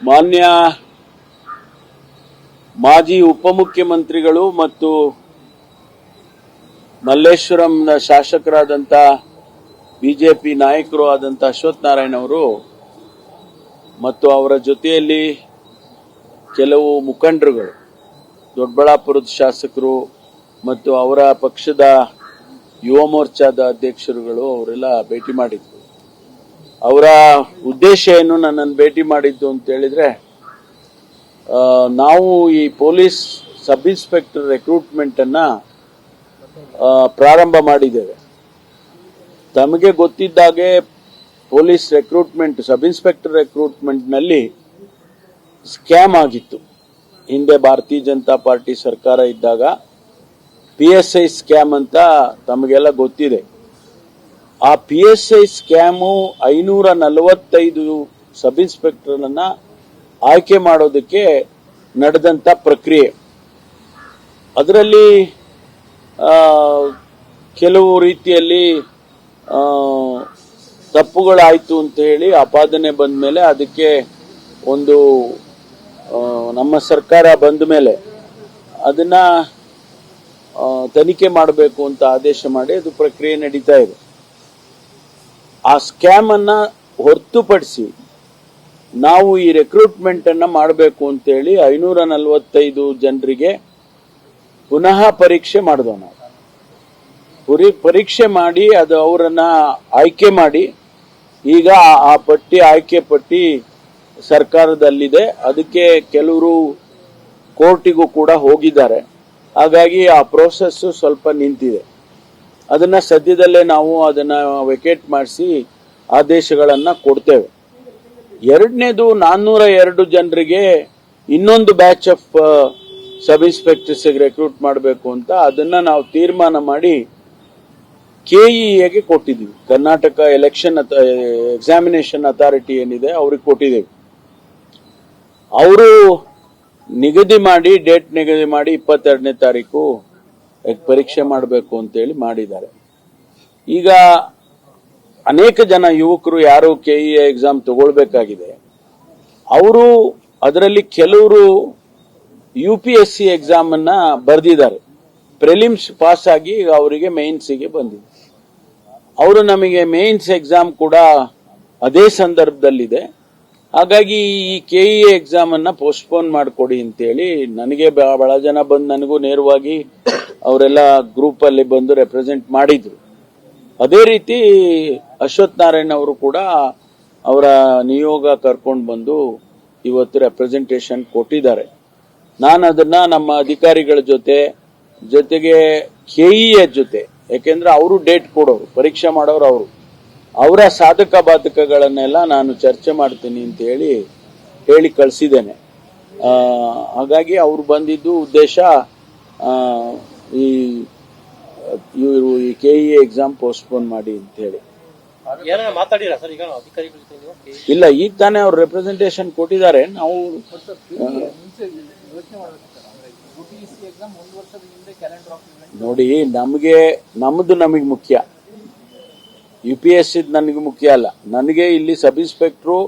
ಮಾನ್ಯ ಮಾಜಿ ಉಪಮುಖ್ಯಮಂತ್ರಿಗಳು ಮತ್ತು ಮಲ್ಲೇಶ್ವರಂನ ಶಾಸಕರಾದಂಥ ಬಿಜೆಪಿ ನಾಯಕರು ಆದಂಥ ಅಶ್ವಥ್ ನಾರಾಯಣ್ ಅವರು ಮತ್ತು ಅವರ ಜೊತೆಯಲ್ಲಿ ಕೆಲವು ಮುಖಂಡರುಗಳು, ದೊಡ್ಡಬಳ್ಳಾಪುರದ ಶಾಸಕರು ಮತ್ತು ಅವರ ಪಕ್ಷದ ಯುವ ಮೋರ್ಚಾದ ಅಧ್ಯಕ್ಷರುಗಳು ಅವರೆಲ್ಲ ಭೇಟಿ ಮಾಡಿದ್ರು. ಅವರ ಉದ್ದೇಶ ಏನು ನನ್ನನ್ನು ಭೇಟಿ ಮಾಡಿದ್ದು ಅಂತ ಹೇಳಿದ್ರೆ ನಾವು ಈ ಪೊಲೀಸ್ ಸಬ್ ಇನ್ಸ್ಪೆಕ್ಟರ್ ರೆಕ್ರೂಟ್ಮೆಂಟ್ ಅನ್ನ ಆ, ಪ್ರಾರಂಭ ಮಾಡಿದ್ದೇವೆ. ತಮಗೆ ಗೊತ್ತಿದ್ದಾಗೆ ಪೊಲೀಸ್ ರೆಕ್ರೂಟ್ಮೆಂಟ್ ಸಬ್ ಇನ್ಸ್ಪೆಕ್ಟರ್ ರೆಕ್ರೂಟ್ಮೆಂಟ್ನಲ್ಲಿ ಸ್ಕ್ಯಾಮ್ ಆಗಿತ್ತು. ಹಿಂದೆ ಭಾರತೀಯ ಜನತಾ ಪಾರ್ಟಿ ಸರ್ಕಾರ ಇದ್ದಾಗ ಪಿ ಎಸ್ ಐ ಸ್ಕ್ಯಾಮ್ ಅಂತ ತಮಗೆಲ್ಲ ಗೊತ್ತಿದೆ. ಆ ಪಿ ಎಸ್ ಐ ಸ್ಕ್ಯಾಮು ಐನೂರ ನಲವತ್ತೈದು ಸಬ್ ಇನ್ಸ್ಪೆಕ್ಟರ್ನ ಆಯ್ಕೆ ಮಾಡೋದಕ್ಕೆ ನಡೆದಂತ ಪ್ರಕ್ರಿಯೆ. ಅದರಲ್ಲಿ ಕೆಲವು ರೀತಿಯಲ್ಲಿ ತಪ್ಪುಗಳಾಯ್ತು ಅಂತ ಹೇಳಿ ಆಪಾದನೆ ಬಂದ ಮೇಲೆ ಅದಕ್ಕೆ ಒಂದು ನಮ್ಮ ಸರ್ಕಾರ ಬಂದ ಮೇಲೆ ಅದನ್ನ ತನಿಖೆ ಮಾಡಬೇಕು ಅಂತ ಆದೇಶ ಮಾಡಿ ಅದು ಪ್ರಕ್ರಿಯೆ ನಡೀತಾ ಇದೆ. ಆ ಸ್ಕ್ಯಾಮ್ ಅನ್ನ ಹೊರತುಪಡಿಸಿ ನಾವು ಈ ರೆಕ್ರೂಟ್ಮೆಂಟ್ ಅನ್ನ ಮಾಡಬೇಕು ಅಂತೇಳಿ ಐನೂರ ನಲವತ್ತೈದು ಜನರಿಗೆ ಪುನಃ ಪರೀಕ್ಷೆ ಮಾಡಿದವು ನಾವು. ಪುರಿ- ಪರೀಕ್ಷೆ ಮಾಡಿ ಅದು ಅವರನ್ನ ಆಯ್ಕೆ ಮಾಡಿ, ಈಗ ಆ ಪಟ್ಟಿ ಆಯ್ಕೆ ಪಟ್ಟಿ ಸರ್ಕಾರದಲ್ಲಿದೆ. ಅದಕ್ಕೆ ಕೆಲವರು ಕೋರ್ಟಿಗೂ ಕೂಡ ಹೋಗಿದ್ದಾರೆ. ಹಾಗಾಗಿ ಆ ಪ್ರೋಸೆಸ್ ಸ್ವಲ್ಪ ನಿಂತಿದೆ. ಅದನ್ನ ಸದ್ಯದಲ್ಲೇ ನಾವು ಅದನ್ನ ವೆಕೇಟ್ ಮಾಡಿಸಿ ಆದೇಶಗಳನ್ನ ಕೊಡ್ತೇವೆ. ಎರಡನೇದು ನಾನ್ನೂರ ಎರಡು ಜನರಿಗೆ ಇನ್ನೊಂದು batch of sub inspectors recruit ಮಾಡಬೇಕು ಅಂತ ಅದನ್ನ ನಾವು ತೀರ್ಮಾನ ಮಾಡಿ ಕೆಇಎಗೆ ಕೊಟ್ಟಿದ್ದೀವಿ. ಕರ್ನಾಟಕ ಎಲೆಕ್ಷನ್ ಎಕ್ಸಾಮಿನೇಷನ್ ಅಥಾರಿಟಿ ಏನಿದೆ ಅವ್ರಿಗೆ ಕೊಟ್ಟಿದ್ದೀವಿ. ಅವರು ನಿಗದಿ ಮಾಡಿ ಡೇಟ್ ನಿಗದಿ ಮಾಡಿ ಇಪ್ಪತ್ತೆರಡನೇ ತಾರೀಕು ಪರೀಕ್ಷೆ ಮಾಡಬೇಕು ಅಂತೇಳಿ ಮಾಡಿದ್ದಾರೆ. ಈಗ ಅನೇಕ ಜನ ಯುವಕರು ಯಾರು ಕೆಇಎ ಎಕ್ಸಾಮ್ ತಗೊಳ್ಬೇಕಾಗಿದೆ. ಅವರು ಅದರಲ್ಲಿ ಕೆಲವರು U P S C exam ಅನ್ನ ಬರೆದಿದ್ದಾರೆ. ಪ್ರಿಲಿಮ್ಸ್ ಪಾಸ್ ಆಗಿ ಈಗ ಅವರಿಗೆ ಮೇನ್ಸಿಗೆ ಬಂದಿದೆ. ಅವರು ನಮಗೆ ಮೇನ್ಸ್ ಎಕ್ಸಾಮ್ ಕೂಡ ಅದೇ ಸಂದರ್ಭದಲ್ಲಿದೆ. ಹಾಗಾಗಿ ಈ ಕೆಇ ಎಕ್ಸಾಮ್ ಅನ್ನ ಪೋಸ್ಟ್ಪೋನ್ ಮಾಡಿಕೊಡಿ ಅಂತೇಳಿ ನನಗೆ ಬಹಳ ಜನ ಬಂದು ನನಗೂ ನೇರವಾಗಿ ಅವರೆಲ್ಲ ಗ್ರೂಪ್ ಅಲ್ಲಿ ಬಂದು ರೆಪ್ರೆಸೆಂಟ್ ಮಾಡಿದ್ರು. ಅದೇ ರೀತಿ ಅಶ್ವಥ್ ನಾರಾಯಣ್ ಅವರು ಕೂಡ ಅವರ ನಿಯೋಗ ಕರ್ಕೊಂಡು ಬಂದು ಇವತ್ತು ರೆಪ್ರೆಸೆಂಟೇಷನ್ ಕೊಟ್ಟಿದ್ದಾರೆ. ನಾನು ಅದನ್ನ ನಮ್ಮ ಅಧಿಕಾರಿಗಳ ಜೊತೆ, ಜೊತೆಗೆ ಕೆಇಎ ಜೊತೆ, ಯಾಕೆಂದ್ರೆ ಅವರು ಡೇಟ್ ಕೊಡೋರು, ಪರೀಕ್ಷೆ ಮಾಡೋರು ಅವರು. ಅವರ ಸಾಧಕ ಬಾಧಕಗಳನ್ನೆಲ್ಲ ನಾನು ಚರ್ಚೆ ಮಾಡ್ತೀನಿ ಅಂತ ಹೇಳಿ ಹೇಳಿ ಕಳಿಸಿದ್ದೇನೆ. ಹಾಗಾಗಿ ಅವರು ಬಂದಿದ್ದು ಉದ್ದೇಶ ಈ ಇವರು ಈ ಕೆಇ ಎಕ್ಸಾಮ್ ಪೋಸ್ಟ್ಪೋನ್ ಮಾಡಿ ಅಂತ ಹೇಳಿ. ಏನಾರ ಮಾತಾಡಿರಾ ಸರ್? ಈಗ ಅಧಿಕಾರಿಗಳ ಜೊತೆ ನೀವು ಇಲ್ಲ ಈಗ ತಾನೇ ಅವ್ರು ರೆಪ್ರೆಸೆಂಟೇಷನ್ ಕೊಟ್ಟಿದ್ದಾರೆ. ನಾವು ನೋಡಿ ನಮಗೆ ನಮ್ದು ನಮಗೆ ಮುಖ್ಯ. ಯು ಪಿ ಎಸ್ ನನಗೆ ಮುಖ್ಯ ಅಲ್ಲ. ನನಗೆ ಇಲ್ಲಿ ಸಬ್ ಇನ್ಸ್ಪೆಕ್ಟ್ರು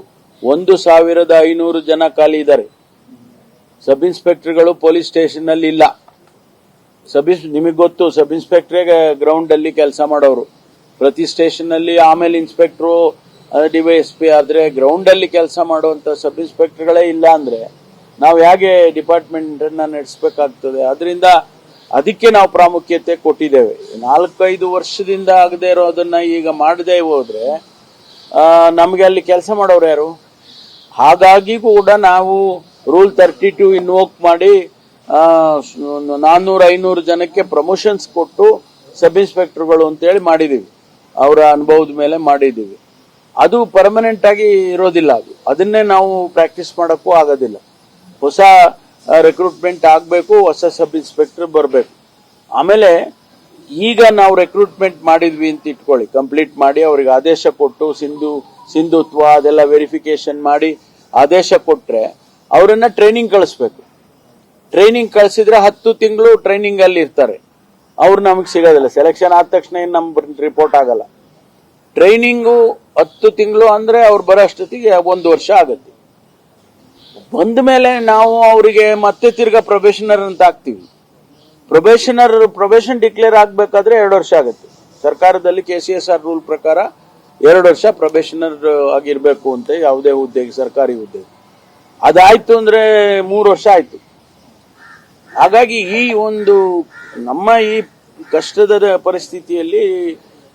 ಒಂದು ಸಾವಿರದ ಐನೂರು ಜನ ಖಾಲಿ ಇದ್ದಾರೆ. ಸಬ್ ಇನ್ಸ್ಪೆಕ್ಟರ್ಗಳು ಪೊಲೀಸ್ ಸ್ಟೇಷನ್ ಅಲ್ಲಿ ಇಲ್ಲ. ಸಬ್ ಇನ್ಸ್ ನಿಮಗೆ ಗೊತ್ತು, ಸಬ್ ಇನ್ಸ್ಪೆಕ್ಟ್ರೇ ಗ್ರೌಂಡ್ ಅಲ್ಲಿ ಕೆಲಸ ಮಾಡೋರು. ಪ್ರತಿ ಸ್ಟೇಷನ್ ಅಲ್ಲಿ ಆಮೇಲೆ ಇನ್ಸ್ಪೆಕ್ಟ್ರು ಡಿವೈಎಸ್ಪಿ ಆದ್ರೆ ಗ್ರೌಂಡ್ ಅಲ್ಲಿ ಕೆಲಸ ಮಾಡುವಂತ ಸಬ್ ಇನ್ಸ್ಪೆಕ್ಟರ್ಗಳೇ ಇಲ್ಲ ಅಂದ್ರೆ ನಾವು ಹೇಗೆ ಡಿಪಾರ್ಟ್ಮೆಂಟ್ ನಡೆಸಬೇಕಾಗ್ತದೆ? ಅದರಿಂದ ಅದಕ್ಕೆ ನಾವು ಪ್ರಾಮುಖ್ಯತೆ ಕೊಟ್ಟಿದ್ದೇವೆ. ನಾಲ್ಕೈದು ವರ್ಷದಿಂದ ಆಗದೆ ಇರೋದನ್ನ ಈಗ ಮಾಡದೇ ಹೋದ್ರೆ ನಮಗೆ ಅಲ್ಲಿ ಕೆಲಸ ಮಾಡೋರು ಯಾರು? ಹಾಗಾಗಿ ಕೂಡ ನಾವು ರೂಲ್ ತರ್ಟಿ ಟು ಇನ್ವೋಕ್ ಮಾಡಿ ನಾನ್ನೂರ, ಐನೂರು ಜನಕ್ಕೆ ಪ್ರಮೋಷನ್ಸ್ ಕೊಟ್ಟು ಸಬ್ ಇನ್ಸ್ಪೆಕ್ಟರ್ಗಳು ಅಂತೇಳಿ ಮಾಡಿದೀವಿ. ಅವರ ಅನುಭವದ ಮೇಲೆ ಮಾಡಿದೀವಿ. ಅದು ಪರ್ಮನೆಂಟ್ ಆಗಿ ಇರೋದಿಲ್ಲ ಅದು. ಅದನ್ನೇ ನಾವು ಪ್ರಾಕ್ಟೀಸ್ ಮಾಡೋಕ್ಕೂ ಆಗೋದಿಲ್ಲ. ಹೊಸ ರೆಕ್ರೂಟ್ಮೆಂಟ್ ಆಗಬೇಕು, ಹೊಸ ಸಬ್ ಇನ್ಸ್ಪೆಕ್ಟರ್ ಬರಬೇಕು. ಆಮೇಲೆ ಈಗ ನಾವು ರೆಕ್ರೂಟ್ಮೆಂಟ್ ಮಾಡಿದ್ವಿ ಅಂತ ಇಟ್ಕೊಳ್ಳಿ. ಕಂಪ್ಲೀಟ್ ಮಾಡಿ ಅವ್ರಿಗೆ ಆದೇಶ ಕೊಟ್ಟು, ಸಿಂಧು, ಸಿಂಧುತ್ವ ಅದೆಲ್ಲ ವೆರಿಫಿಕೇಶನ್ ಮಾಡಿ ಆದೇಶ ಕೊಟ್ಟರೆ ಅವರನ್ನು ಟ್ರೈನಿಂಗ್ ಕಳಿಸ್ಬೇಕು. ಟ್ರೈನಿಂಗ್ ಕಳಿಸಿದ್ರೆ ಹತ್ತು ತಿಂಗಳು ಟ್ರೈನಿಂಗ್ ಅಲ್ಲಿ ಇರ್ತಾರೆ. ಅವ್ರು ನಮಗೆ ಸಿಗೋದಿಲ್ಲ. ಸೆಲೆಕ್ಷನ್ ಆದ ತಕ್ಷಣ ಏನು ನಮ್ಮ ರಿಪೋರ್ಟ್ ಆಗಲ್ಲ. ಟ್ರೈನಿಂಗು ಹತ್ತು ತಿಂಗಳು ಅಂದ್ರೆ ಅವ್ರು ಬರೋ ಅಷ್ಟೊತ್ತಿಗೆ ಒಂದು ವರ್ಷ ಆಗುತ್ತೆ. ಬಂದ ಮೇಲೆ ನಾವು ಅವರಿಗೆ ಮತ್ತೆ ತಿರ್ಗಾ ಪ್ರೊಬೇಷನರ್ ಅಂತ ಹಾಕ್ತೀವಿ. ಪ್ರೊಬೇಷನರ್ ಪ್ರೊಬೇಷನ್ ಡಿಕ್ಲೇರ್ ಆಗಬೇಕಾದ್ರೆ ಎರಡು ವರ್ಷ ಆಗುತ್ತೆ. ಸರ್ಕಾರದಲ್ಲಿ K C S R rule ಪ್ರಕಾರ ಎರಡು ವರ್ಷ ಪ್ರೊಬೇಷನರ್ ಆಗಿರಬೇಕು ಅಂತ ಯಾವುದೇ ಹುದ್ದೆಗೆ ಸರ್ಕಾರಿ ಹುದ್ದೆಗೆ ಅದಾಯ್ತು ಅಂದ್ರೆ ಮೂರು ವರ್ಷ ಆಯ್ತು. ಹಾಗಾಗಿ ಈ ಒಂದು ನಮ್ಮ ಈ ಕಷ್ಟದ ಪರಿಸ್ಥಿತಿಯಲ್ಲಿ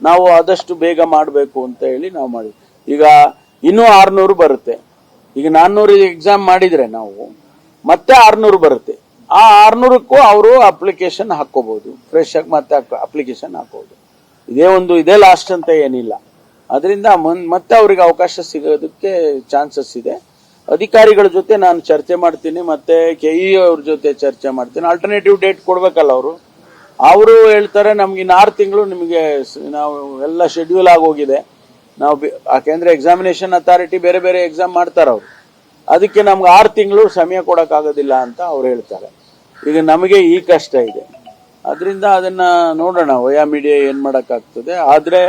ನಾವು ಆದಷ್ಟು ಬೇಗ ಮಾಡಬೇಕು ಅಂತ ಹೇಳಿ ನಾವು ಮಾಡಿ, ಈಗ ಇನ್ನೂ ಆರ್ನೂರು ಬರುತ್ತೆ. ಈಗ ನಾನ್ನೂರು ಎಕ್ಸಾಮ್ ಮಾಡಿದ್ರೆ ನಾವು, ಮತ್ತೆ ಆರ್ನೂರು ಬರುತ್ತೆ. ಆ ಆರ್ನೂರಕ್ಕೂ ಅವರು ಅಪ್ಲಿಕೇಶನ್ ಹಾಕೋಬಹುದು ಫ್ರೆಶ್ ಆಗಿ ಮತ್ತೆ ಅಪ್ಲಿಕೇಶನ್ ಹಾಕೋಬಹುದು ಇದೇ ಒಂದು, ಇದೇ ಲಾಸ್ಟ್ ಅಂತ ಏನಿಲ್ಲ. ಅದರಿಂದ ಮತ್ತೆ ಅವರಿಗೆ ಅವಕಾಶ ಸಿಗೋದಕ್ಕೆ ಚಾನ್ಸಸ್ ಇದೆ. ಅಧಿಕಾರಿಗಳ ಜೊತೆ ನಾನು ಚರ್ಚೆ ಮಾಡ್ತೀನಿ, ಮತ್ತೆ ಕೆ ಇ ಅವ್ರ ಜೊತೆ ಚರ್ಚೆ ಮಾಡ್ತೀನಿ. ಆಲ್ಟರ್ನೇಟಿವ್ ಡೇಟ್ ಕೊಡ್ಬೇಕಲ್ಲ ಅವರು? ಅವರು ಹೇಳ್ತಾರೆ, ನಮ್ಗೆ ಇನ್ನು ಆರು ತಿಂಗಳು ನಿಮಗೆ ನಾವು ಎಲ್ಲ ಶೆಡ್ಯೂಲ್ ಆಗೋಗಿದೆ. ನಾವು ಯಾಕೆಂದ್ರೆ ಎಕ್ಸಾಮಿನೇಷನ್ ಅಥಾರಿಟಿ ಬೇರೆ ಬೇರೆ ಎಕ್ಸಾಮ್ ಮಾಡ್ತಾರೆ ಅವರು. ಅದಕ್ಕೆ ನಮ್ಗೆ ಆರು ತಿಂಗಳು ಸಮಯ ಕೊಡೋಕ್ಕಾಗೋದಿಲ್ಲ ಅಂತ ಅವ್ರು ಹೇಳ್ತಾರೆ. ಈಗ ನಮಗೆ ಈ ಕಷ್ಟ ಇದೆ. ಅದರಿಂದ ಅದನ್ನ ನೋಡೋಣ, ವಯಾ ಮೀಡಿಯಾ ಏನ್ ಮಾಡೋಕ್ಕಾಗ್ತದೆ. ಆದ್ರೆ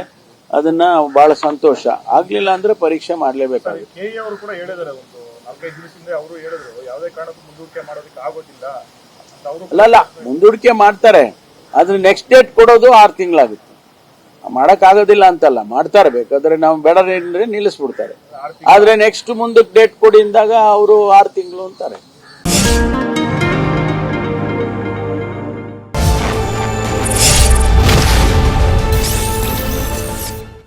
ಅದನ್ನ ಬಹಳ ಸಂತೋಷ. ಆಗ್ಲಿಲ್ಲ ಅಂದ್ರೆ ಪರೀಕ್ಷೆ ಮಾಡ್ಲೇಬೇಕಾಗುತ್ತೆ. ಕೆ ಅವರು ಹೇಳಿದ್ರು ಯಾವುದೇ ಕಾರಣಕ್ಕೂ ಮುಂದೂಡಿಕೆ ಮಾಡೋದಕ್ಕೆ ಆಗೋದಿಲ್ಲ ಅಂತ ಅವರು ಅಲ್ಲಲ್ಲ ಮುಂದೂಡಿಕೆ ಮಾಡ್ತಾರೆ ಆದ್ರೆ ನೆಕ್ಸ್ಟ್ ಡೇಟ್ ಕೊಡೋದು ಆರು ತಿಂಗಳಾಗುತ್ತೆ. ಮಾಡಕ್ ಆಗೋದಿಲ್ಲ ಅಂತಲ್ಲ ಮಾಡ್ತಾರೆ ಬೇಕಾದ್ರೆ ನಾವು ಬೇಡ ಅಂದ್ರೆ ನಿಲ್ಲಿಸ್ಬಿಡ್ತಾರೆ. ಆದ್ರೆ ನೆಕ್ಸ್ಟ್ ಮುಂದಕ್ಕೆ ಡೇಟ್ ಕೊಡಿ ಅಂದಾಗ ಅವರು ಆರು ತಿಂಗಳು ಅಂತಾರೆ.